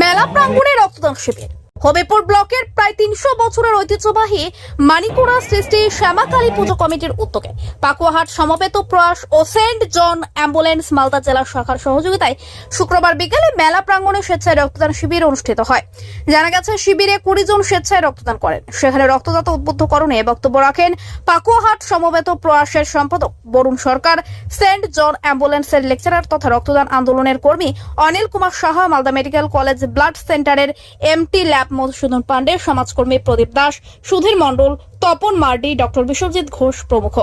মেলা প্রাঙ্গণে রক্তদান শিবির। হবিপুর ব্লকের প্রায় তিনশো বছরের ঐতিহ্যবাহী মানিকুড়া সৃষ্টি শ্যামাকালী পুজো কমিটির উদ্যোগে পাকুয়াহাট সমবেত প্রয়াস ও সেন্ট জন অ্যাম্বুলেন্স মালদা জেলা শাখার সহযোগিতায় শুক্রবার বিকেলে মেলা প্রাঙ্গণে স্বেচ্ছায় রক্তদান শিবির অনুষ্ঠিত হয়। জানা গেছে, শিবিরে কুড়ি জন স্বেচ্ছায় রক্তদান করেন। সেখানে রক্তদাতা উদ্বুদ্ধকরণে বক্তব্য রাখেন পাকুয়াহাট সমবেত প্রয়াসের সম্পাদক বরুণ সরকার, সেন্ট জন অ্যাম্বুলেন্সের লেকচারার তথা রক্তদান আন্দোলনের কর্মী Anil Kumar Saha, Malda medical college blood সেন্টারের এমটি ল্যাব মধুসূদন পান্ডে, সমাজকর্মী প্রদীপ দাস, সুধীর মণ্ডল, তপন মার্ডি, ডক্টর বিশ্বজিৎ ঘোষ প্রমুখ।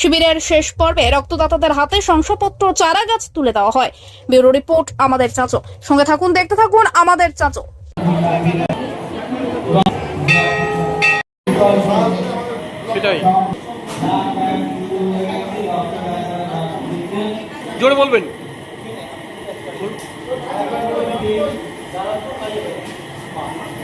শিবিরের শেষ পর্বে রক্তদাতাদের হাতে শংসাপত্র চারা গাছ তুলে দেওয়া হয়। ব্যুরো রিপোর্ট, আমাদের চাঁচো। সঙ্গে থাকুন, দেখতে থাকুন, আমাদের চাঁচো। জোরে বলবেন।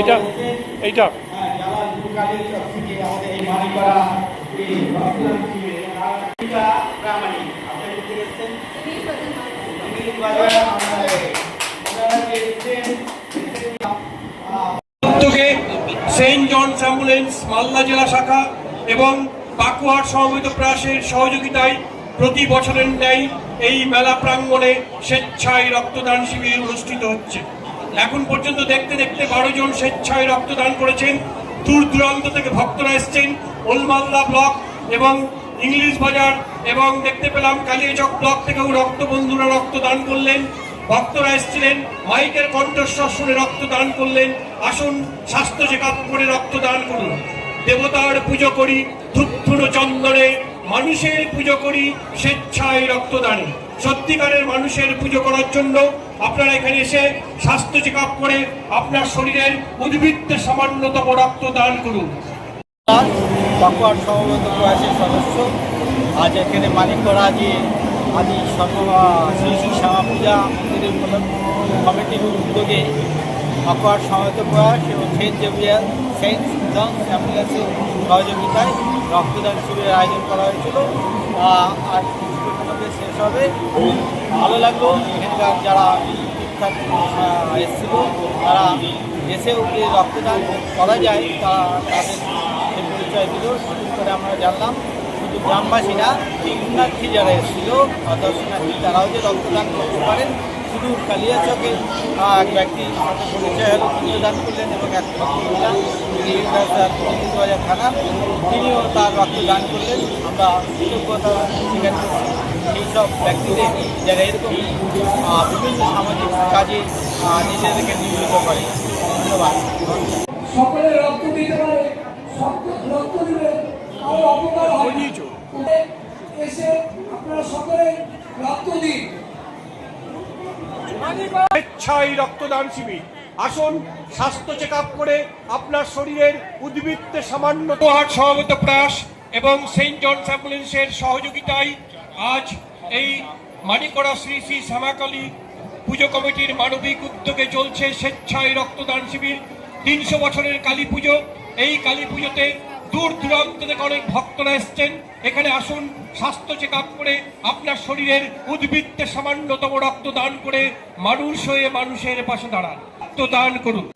এটা এইটা। সেন্ট জনস অ্যাম্বুলেন্স মালদা জেলা শাখা এবং পাকুয়ার সমবেত প্রয়াসের সহযোগিতায় প্রতি বছরের ন্যায় এই মেলা প্রাঙ্গণে স্বেচ্ছায় রক্তদান শিবির অনুষ্ঠিত হচ্ছে। এখন পর্যন্ত দেখতে দেখতে বারো জন স্বেচ্ছায় রক্তদান করেছেন। দূর দূরান্ত থেকে ভক্তরা এসছেন। ওলমালদা ব্লক এবং ইংলিশ বাজার এবং দেখতে পেলাম কালিয়াচক ব্লক থেকেও রক্ত বন্ধুরা রক্তদান করলেন। ভক্তরা এসেছিলেন, মাইকের কণ্ঠস্বর শুনে রক্তদান করলেন। আসুন স্বাস্থ্য চেক করে রক্তদান করুন। দেবতার পুজো করি ধূপধুনো চন্দনে মানুষের পুজো করি স্বেচ্ছায় রক্তদানে। সত্যিকারের মানুষের পুজো করার জন্য আপনারা এখানে এসে স্বাস্থ্য চেক করে আপনার শরীরের উদ্বৃত্তের সামান্যতম রক্ত দান করুন সদস্য। আজ এখানে মানিকগড়া যে আদি সর্ব শ্রী শ্রী শ্যামা পূজা কমিটির উদ্যোগে পাকুয়ার সমবেত প্রয়াস এবং সেন্ট জেভিয়ার, সেন্ট জন অ্যাম্বুলেন্সের সহযোগিতায় রক্তদান শিবিরের আয়োজন করা হয়েছিল। আর শেষ হবে। ভালো লাগল এখানকার যারা ঠিকঠাক এসেছিল, তারা এসেও যে রক্তদান করা যায় তা তাদের পরিচয় দিল। নতুন করে আমরা জানলাম। শুধু গ্রামবাসীরা পুণ্যার্থী যারা এসেছিল দর্শনার্থী তারাও যে রক্তদান করতে পারেন শুধু কালিয়াচকে আহ, এক ব্যক্তি সাথে পরিচয় হলো তিনিও দান করলেন এবং এক ভদ্রমহিলা তিনি বাজার থানা তিনিও তার রক্ত দান করলেন। আমরা কৃতজ্ঞতা স্বীকার করছি। সেই সব ব্যক্তিদের যারা এরকম বিভিন্ন সামাজিক কাজে নিজেদেরকে নিয়োজিত করে। ধন্যবাদ। সকলে রক্ত দিতে পারে রক্ত দিলে কারও অপকার হয় এসে আপনারা সকলে রক্ত দিন। স্বেচ্ছায় রক্তদান শিবির। আসুন, স্বাস্থ্য চেক করে আপনার শরীরের উদ্বৃত্তে সামান্য উপহার প্রাস এবং সেন্ট জনস অ্যাম্বুলেন্সের সহযোগিতায় আজ এই মানিকড়া শ্রী শ্রী শ্যামাকালী পুজো কমিটির মানবিক উদ্যোগে চলছে স্বেচ্ছায় রক্তদান শিবির। তিনশো বছরের কালী পুজো। এই কালী পুজোতে দূর দূরান্ত থেকে অনেক ভক্তরা এসছেন। এখানে আসুন, স্বাস্থ্য চেক আপ করে আপনার শরীরের উদ্বৃত্তে সামান্যতম রক্ত দান করে মানুষ হয়ে মানুষের পাশে দাঁড়ান। রক্ত দান করুন।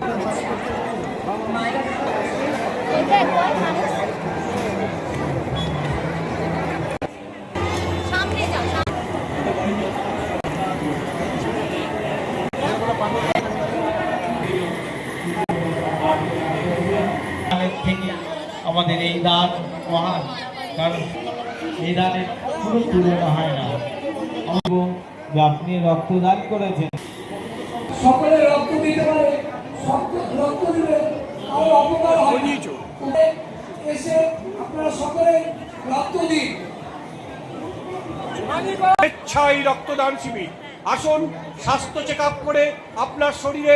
আমাদের এই দান মহান কারণ এই দানের কোনো তুলনা হয় না। যে আপনি রক্তদান করেছেন সকলে রক্ত দিতে পারে রক্ত দিলে কারও অপকার হয়। এসে আপনারা সকলে রক্ত দিন। স্বেচ্ছায় রক্তদান শিবির। আসুন স্বাস্থ্য চেক আপ করে আপনার শরীরে